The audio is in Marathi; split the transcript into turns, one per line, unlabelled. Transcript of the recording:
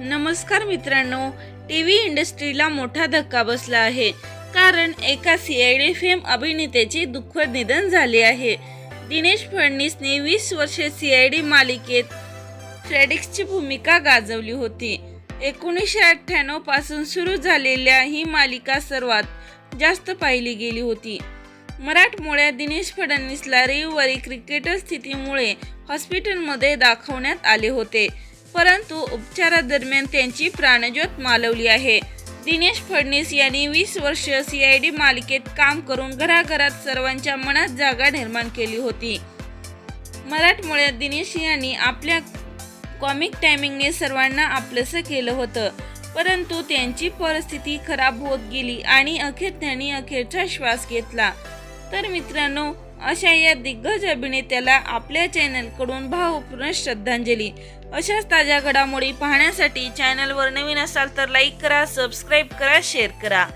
नमस्कार मित्रांनो टी व्ही इंडस्ट्रीला मोठा धक्का बसला आहे. कारण एका सी आय डी फेम अभिनेत्याचे दुःखद निधन झाले आहे. दिनेश फडणीसने वीस वर्षे सी आय डी मालिकेत फ्रेडिक्सची भूमिका गाजवली होती. एकोणीसशे अठ्ठ्याण्णवपासून सुरू झालेल्या ही मालिका सर्वात जास्त पाहिली गेली होती. मराठमोळ्या दिनेश फडणवीसला रविवारी क्रिकेटर स्थितीमुळे हॉस्पिटलमध्ये दाखवण्यात आले होते. परंतु उपचारादरम्यान त्यांची प्राणज्योत मालवली आहे. दिनेश फडणवीस यांनी वीस वर्ष सी आय डी मालिकेत काम करून घराघरात सर्वांच्या मनात जागा निर्माण केली होती. मराठमोळ्यात दिनेश यांनी आपल्या कॉमिक टायमिंगने सर्वांना आपलंसं केलं होतं. परंतु त्यांची परिस्थिती खराब होत गेली आणि अखेर त्यांनी अखेरचा श्वास घेतला. तर मित्रांनो अशा या दिग्गज अभिनेत्याला आपल्या चॅनलकडून भावपूर्ण श्रद्धांजली. अशाच ताज्या घडामोडी पाहण्यासाठी चॅनलवर नवीन असाल तर लाईक करा सबस्क्राईब करा शेअर करा.